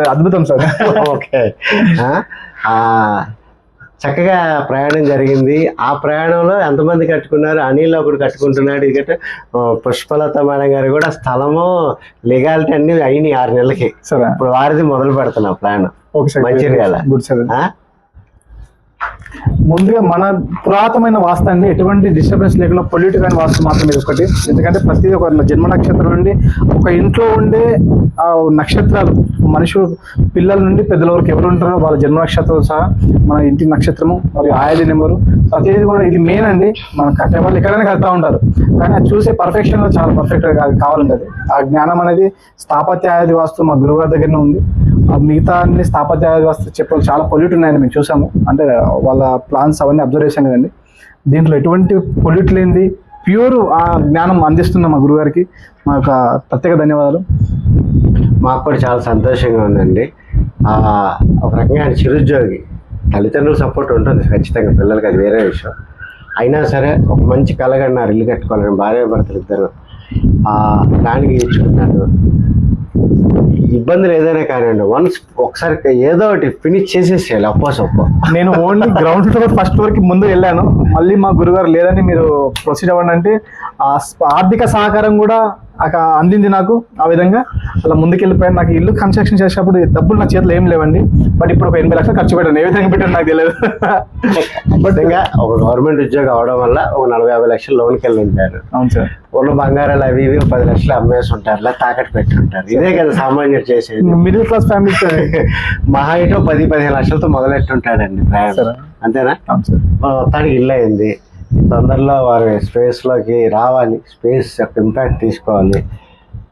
అద్భుతం sir. Okay. చక్కగా ప్రయాణం జరిగింది. ఆ ప్రయాణంలో ఎంతమంది కట్టుకున్నారు? అనిల్ ఒకడు కట్టుకుంటున్నాడు. ఎందుకంటే పుష్పలత మేడం గారు కూడా స్థలము లీగాలిటీ అన్ని అయినాయి ఆరు నెలలకి. సరే. ఇప్పుడు వారిది మొదలు పెడుతున్నా ప్లాన్ మంచిర్యాల. Good sir? ముందుగా మన పురాతనమైన వాస్తాన్ని ఎటువంటి డిస్టర్బెన్స్ లేకుండా పొల్యూటివ్ అయిన వాస్తు మాత్రం ఇది ఒకటి. ఎందుకంటే ప్రతి ఒక జన్మ నక్షత్రం నుండి ఒక ఇంట్లో ఉండే ఆ నక్షత్రాలు మనుషులు పిల్లల నుండి పెద్దల వరకు ఎవరు ఉంటారో వాళ్ళ జన్మ నక్షత్రం సహా మన ఇంటి నక్షత్రము మరియు ఆయుధ నెంబరు ప్రతిదీ కూడా ఇది మెయిన్ అండి. మనం కట్టే వాళ్ళు ఎక్కడైనా కడతా ఉంటారు. కానీ అది చూసే పర్ఫెక్షన్ చాలా పర్ఫెక్ట్గా కావాలండి అది. ఆ జ్ఞానం అనేది స్థాపత్య ఆయుధ వాస్తు మా గురువు దగ్గరనే ఉంది. మిగతా అన్ని స్థాపత్య ఆయుధ చెప్పాలి చాలా పొల్యూట్ ఉన్నాయని మేము చూసాము. అంటే వాళ్ళ ప్లాన్స్ అవన్నీ అబ్జర్వ్ చేశాం కదండి. దీంట్లో ఎటువంటి పొల్యూట్ లేనిది ప్యూర్ ఆ జ్ఞానం అందిస్తున్న మా గురుగారికి. మా యొక్క ప్రత్యేక ధన్యవాదాలు. మాకు కూడా చాలా సంతోషంగా ఉందండి. ఒక రకంగా ఆయన చిరుద్యోగి తల్లిదండ్రుల సపోర్ట్ ఉంటుంది ఖచ్చితంగా పిల్లలకి అది వేరే విషయం. అయినా సరే ఒక మంచి కలగన్నారు ఇల్లు కట్టుకోవాలని భార్య భర్తలు ఇద్దరు దానికి ఇచ్చుకున్నాడు ఇబ్బందులు ఏదైనా కానివ్వండి వన్స్ ఒకసారి ఏదో ఒకటి ఫినిష్ చేసేసేయాలి అప్పో సొప్పో. నేను ఓన్లీ గ్రౌండ్ ఫ్లోర్ ఫస్ట్ వరకు ముందు వెళ్ళాను. మళ్ళీ మా గురుగారు లేదని మీరు ప్రొసీడ్ అవ్వండి అంటే ఆ ఆర్థిక సహకారం కూడా అందింది నాకు ఆ విధంగా. అలా ముందుకెళ్ళిపోయాను. నాకు ఇల్లు కన్స్ట్రక్షన్ చేసేటప్పుడు డబ్బులు నా చేతిలో ఏం లేవండి. బట్ ఇప్పుడు ఒక ఎనభై లక్షలు ఖర్చు పెట్టాను. ఏ విధంగా పెట్టాను నాకు తెలియదు. ఖచ్చితంగా ఒక గవర్నమెంట్ ఉద్యోగం అవడం వల్ల ఒక నలభై యాభై లక్షలు లోన్కి వెళ్ళి ఉంటారు. అవును సార్. ఉన్న బంగారాలు అవి ఇవి పది లక్షలు అమ్మేసి ఉంటారు తాకట్టు పెట్టి ఉంటారు ఇదే కదా సామాన్యుడు చేసేది. మిడిల్ క్లాస్ ఫ్యామిలీ మహా అయితే పది పదిహేను లక్షలతో మొదలెట్టుంటాడండి. అంతేనా? అవును సార్. మొత్తానికి ఇల్లు అయింది. తొందరలో వారి స్పేస్లోకి రావాలి. స్పేస్ యొక్క ఇంపాక్ట్ తీసుకోవాలి.